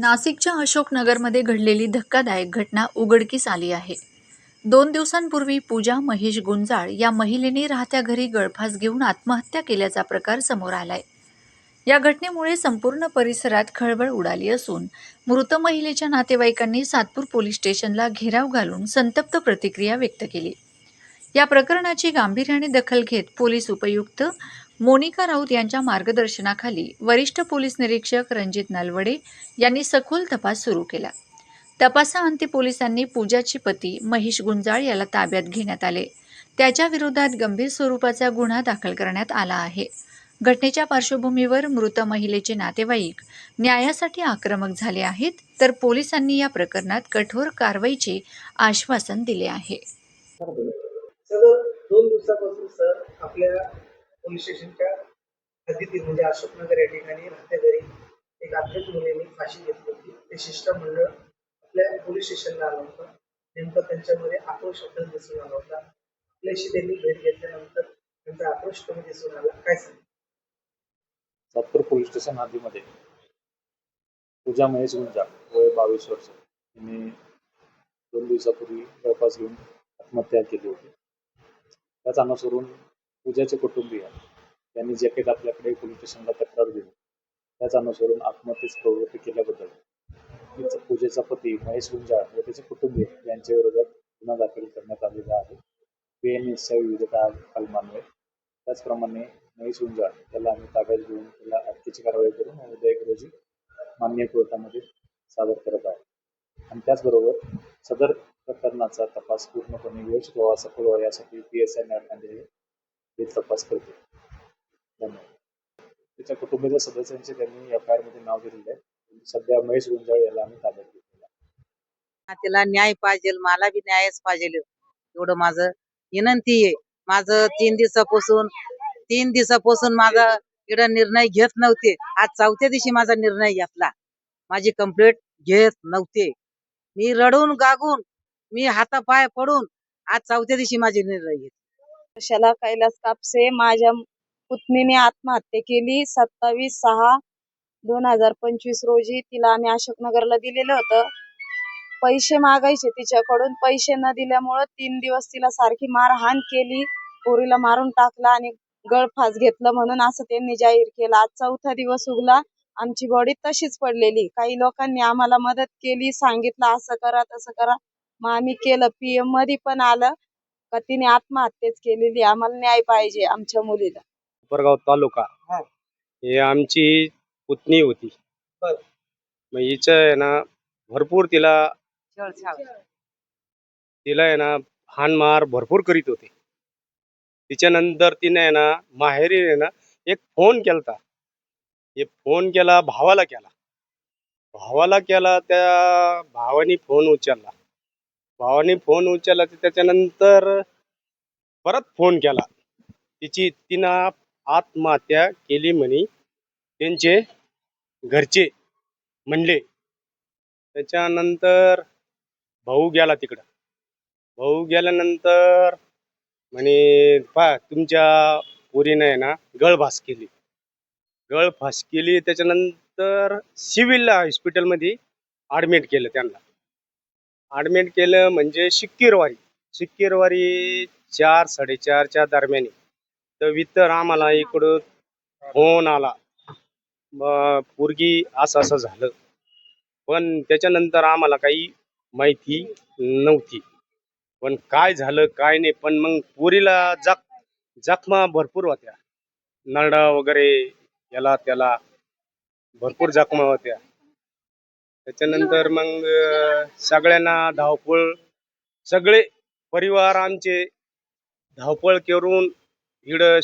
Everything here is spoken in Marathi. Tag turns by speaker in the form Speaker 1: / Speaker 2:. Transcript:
Speaker 1: नाशिकच्या अशोकनगरमध्ये घडलेली धक्कादायक घटना उघडकीस आली आहे. दोन दिवसांपूर्वी पूजा महेश गुंजाळ या महिलेने राहत्या घरी गळफास घेऊन आत्महत्या केल्याचा प्रकार समोर आलाय. या घटनेमुळे संपूर्ण परिसरात खळबळ उडाली असून मृत महिलेच्या नातेवाईकांनी सातपूर पोलीस स्टेशनला घेराव घालून संतप्त प्रतिक्रिया व्यक्त केली. या प्रकरणाची गांभीर्याने दखल घेत पोलीस उपयुक्त मोनिका राऊत यांच्या मार्गदर्शनाखाली वरिष्ठ पोलीस निरीक्षक रणजित नलवडे यांनी सखोल तपास सुरू केला. तपासाअंती पोलिसांनी पूजाची पती महेश गुंजाळ याला ताब्यात घेण्यात आले. त्याच्या विरोधात गंभीर स्वरूपाचा गुन्हा दाखल करण्यात आला आहे. घटनेच्या पार्श्वभूमीवर मृत महिलेचे नातेवाईक न्यायासाठी आक्रमक झाले आहेत तर पोलिसांनी या प्रकरणात कठोर कारवाईचे आश्वासन दिले आहे.
Speaker 2: पोलीस स्टेशनच्या हद्दीतील म्हणजे अशोकनगर या ठिकाणी राहत्या घरी एक अध्यक्ष मुलीने फाशी घेतली होती. ते शिष्टमंडळ आपल्या पोलीस स्टेशनला आलं होतं. नेमकं त्यांच्यामध्ये आक्रोश आपल्याला दिसून आला होता. आपल्याशी त्यांनी भेट घेतल्यानंतर त्यांचा आक्रोश कमी दिसून आला. काय सांग?
Speaker 3: सातपूर पोलीस स्टेशन हद्दीमध्ये पूजा महेश गुंजा वय बावीस वर्ष. तिने दोन दिवसापूर्वी जवळपास घेऊन आत्महत्या केली होती. त्याच अनुसरून पूजाचे कुटुंबीय. यांनी जे काही आपल्याकडे पोलीस स्टेशनला तक्रार दिली त्याच अनुसरून आत्महत्येस प्रवृत्ती केल्याबद्दल पूजेचा पती महेश गुंजाळ व त्याचे कुटुंबीय यांच्या विरोधात गुन्हा दाखल करण्यात आलेला आहे. पी एन एसच्या विविध कलमान्वये त्याचप्रमाणे महेश गुंजाळ त्याला आम्ही ताब्यात घेऊन त्याला अटकेची कारवाई करून उद्या एक रोजी मान्य कोर्टामध्ये सादर करत आहे आणि त्याचबरोबर सदर प्रकरणाचा तपास पूर्णपणे व्यवस्थित व्हावा सफल व्हावा यासाठी पी एस आय न्यायालयाने हे तपास करते. धन्यवाद. त्याच्या कुटुंबाच्या सदस्यांचे त्यांनी एफ आयमध्ये नाव दिलेलं आहे. सध्या महेश गुंजाळ याला आम्ही ताब्यात घेतलेला आहे.
Speaker 4: त्याला न्याय पाहिजे मला बी न्यायच पाहिजे. एवढं माझं विनंती आहे. माझं तीन दिवसापासून तीन दिवसापासून माझा इकडं निर्णय घेत नव्हते. आज चौथ्या दिवशी माझा निर्णय घेतला. माझी कंप्लेंट घेत नव्हते. मी रडून गागून मी हातापाय पडून आज चौथ्या दिवशी माझे निर्णय घेतले.
Speaker 5: शला कैलास कापसे? माझ्या पुतणीने आत्महत्या केली. सत्तावीस सहा दोन हजार पंचवीस रोजी तिला आम्ही अशोकनगरला दिलेलं होतं. पैसे मागायचे तिच्याकडून. पैसे न दिल्यामुळं तीन दिवस तिला सारखी मारहाण केली. पोरीला मारून टाकला आणि गळफास घेतलं म्हणून असं त्यांनी जाहीर केलं. आज चौथा दिवस उगला. आमची बॉडी तशीच पडलेली. काही लोकांनी आम्हाला मदत केली सांगितलं असं करा तसं करा. मग आम्ही केलं. पीएममध्ये पण आलं. का तिने आत्महत्याच केलेली आम्हाला न्याय पाहिजे आमच्या मुलीला.
Speaker 6: कोपरगाव तालुका.
Speaker 2: हा.
Speaker 6: हे आमची पुतणी होती.
Speaker 2: बर.
Speaker 6: मग हिचं आहे ना भरपूर तिला तिला आहे ना हाणमार भरपूर करीत होते. तिच्यानंतर तिने आहे ना माहेरी आहे ना एक फोन केलता. एक फोन केला भावाला केला. भावाला केला त्या भावाने फोन उचलला. भावाने फोन उचलला तर त्याच्यानंतर परत फोन केला. तिची तिनं आत्महत्या केली म्हणे. त्यांचे घरचे म्हणले. त्याच्यानंतर भाऊ गेला तिकडं. भाऊ गेल्यानंतर म्हणे पा तुमच्या पोरीनं आहे ना गळभास केली. गळफास केली. त्याच्यानंतर सिव्हिल हॉस्पिटलमध्ये ॲडमिट केलं त्यांना. ॲडमिट केलं म्हणजे शिक्कीरवारी शिक्कीरवारी चार साडेचारच्या दरम्यानी. तर वितर आम्हाला इकडं फोन आला. पूर्गी पोरगी असं असं झालं. पण त्याच्यानंतर आम्हाला काही माहिती नव्हती. पण काय झालं काय नाही पण मग पुरीला जख जखमा भरपूर होत्या. नरडा वगैरे याला त्याला भरपूर जखमा होत्या. त्याच्यानंतर मग सगळ्यांना धावपळ सगळे परिवार आमचे धावपळ करून इकडं